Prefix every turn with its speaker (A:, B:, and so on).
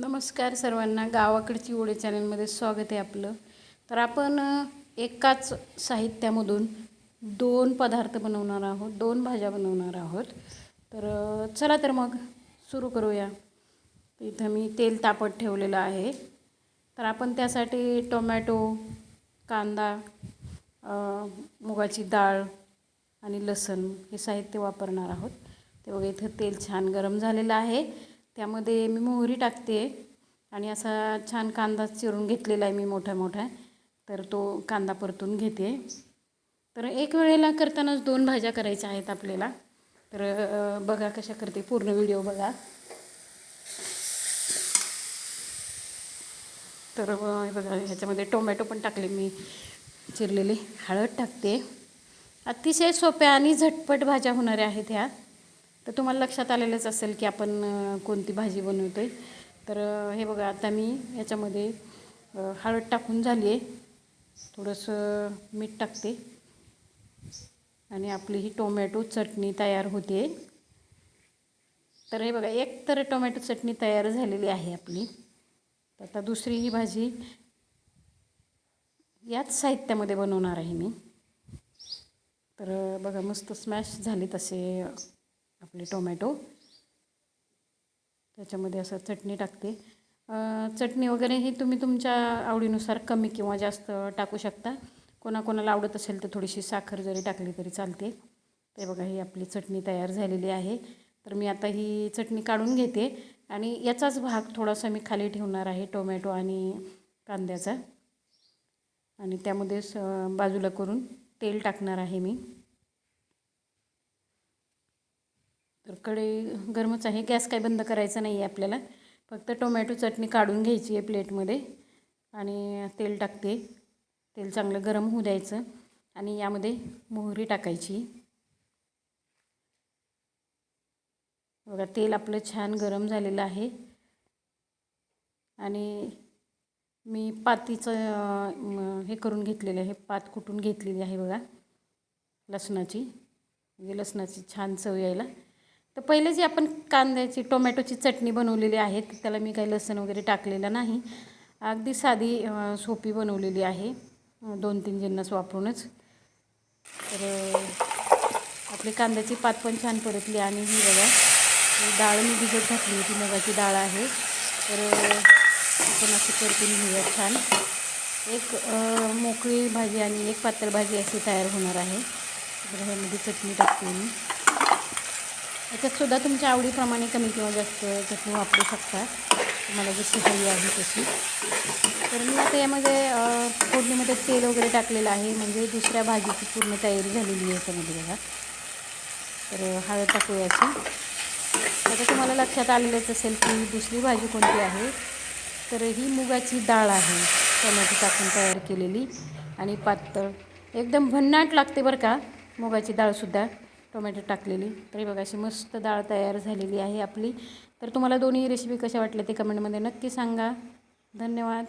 A: नमस्कार सर्वांना गावाकडची ओढे चॅनलमध्ये स्वागत आहे आपलं. तर आपण एकाच साहित्यामधून दोन पदार्थ बनवणार आहोत दोन भाज्या बनवणार आहोत. तर चला तर मग सुरू करूया. इथं मी तेल तापत ठेवलेलं आहे. तर आपण त्यासाठी टोमॅटो कांदा मुगाची डाळ आणि लसण हे साहित्य वापरणार आहोत. तेव्हा इथं तेल छान गरम झालेलं आहे. त्यामध्ये मी मोहरी टाकते आणि असा छान कांदा चिरून घेतलेला आहे मी मोठा मोठा तर तो कांदा परतून घेते. तर एक वेळेला करतानाच दोन भाज्या करायच्या आहेत आपल्याला. तर बघा कशा करते पूर्ण व्हिडिओ बघा. तर बघा ह्याच्यामध्ये टोमॅटो पण टाकले मी. चिरलेले हळद टाकते. अतिशय सोप्या आणि झटपट भाज्या होणाऱ्या आहेत ह्या. तर तुम्हाला लक्षात आलेलंच असेल की आपण कोणती भाजी बनवतो आहे तर हे बघा आता मी याच्यामध्ये हळद टाकून झाली आहे. थोडंसं मीठ टाकते. आणि आपली ही टोमॅटो चटणी तयार होते. तर हे बघा एक तर टोमॅटो चटणी तयार झालेली आहे आपली. तर आता दुसरी ही भाजी याच साहित्यामध्ये बनवणार आहे मी. तर बघा मस्त स्मॅश झाले तसे. आपले टोमॅटो. त्याच्यामध्ये असं चटणी टाकते. चटणी वगैरे हे तुम्ही तुमच्या आवडीनुसार कमी किंवा जास्त टाकू शकता. कोणाकोणाला आवडत असेल तर थोडीशी साखर जरी टाकली तरी चालते. ते बघा ही आपली चटणी तयार झालेली आहे. तर मी आता ही चटणी काढून घेते आणि याचाच भाग थोडासा मी खाली ठेवणार आहे टोमॅटो आणि कांद्याचा. आणि त्यामध्ये स बाजूला करून तेल टाकणार आहे मी. तर कढई गरमच आहे. गॅस काही बंद करायचा नाही आहे आपल्याला. फक्त टोमॅटो चटणी काढून घ्यायची आहे प्लेटमध्ये आणि तेल टाकते. तेल चांगलं गरम होऊ द्यायचं आणि यामध्ये मोहरी टाकायची. बघा तेल आपलं छान गरम झालेलं आहे. आणि मी पातीचं हे करून घेतलेलं आहे. पात कुटून घेतलेली आहे बघा लसणाची. म्हणजे लसणाची छान चव यायला. तर पहिले जी आपण कांद्याची टोमॅटोची चटणी बनवलेली आहे त्याला मी काही लसण वगैरे टाकलेलं नाही. अगदी साधी सोपी बनवलेली आहे. दोन तीन जिन्नस वापरूनच. तर आपली कांद्याची पात पण छान परतली आणि ही बघा डाळ मी भिजत घातली होती. मुगाची डाळ आहे. तर आपण असं परतून घेऊया छान. एक मोकळी भाजी आणि एक पातळ भाजी अशी तयार होणार आहे. तर ह्यामध्ये चटणी टाकते मी. याच्यातसुद्धा तुमच्या आवडीप्रमाणे कमी किंवा जास्त चटणी वापरू शकता. तुम्हाला जशी हवी आहे तशी. तर मी आता यामध्ये फोडणीमध्ये तेल वगैरे टाकलेलं आहे. म्हणजे दुसऱ्या भाजीची पूर्ण तयारी झालेली आहे याच्यामध्ये बघा. तर हळद टाकू याची आता तुम्हाला लक्षात आलेलंच असेल की दुसरी भाजी कोणती आहे. तर ही मुगाची डाळ आहे. टोमॅटो टाकून तयार केलेली. आणि पातळ एकदम भन्नाट लागते बरं का मुगाची डाळसुद्धा टोमॅटो टाकलेली. तरी बघा अशी मस्त डाळ तयार झालेली आहे आपली. तर तुम्हाला दोन्ही रेसिपी कशा वाटल्या ते कमेंटमध्ये नक्की सांगा. धन्यवाद.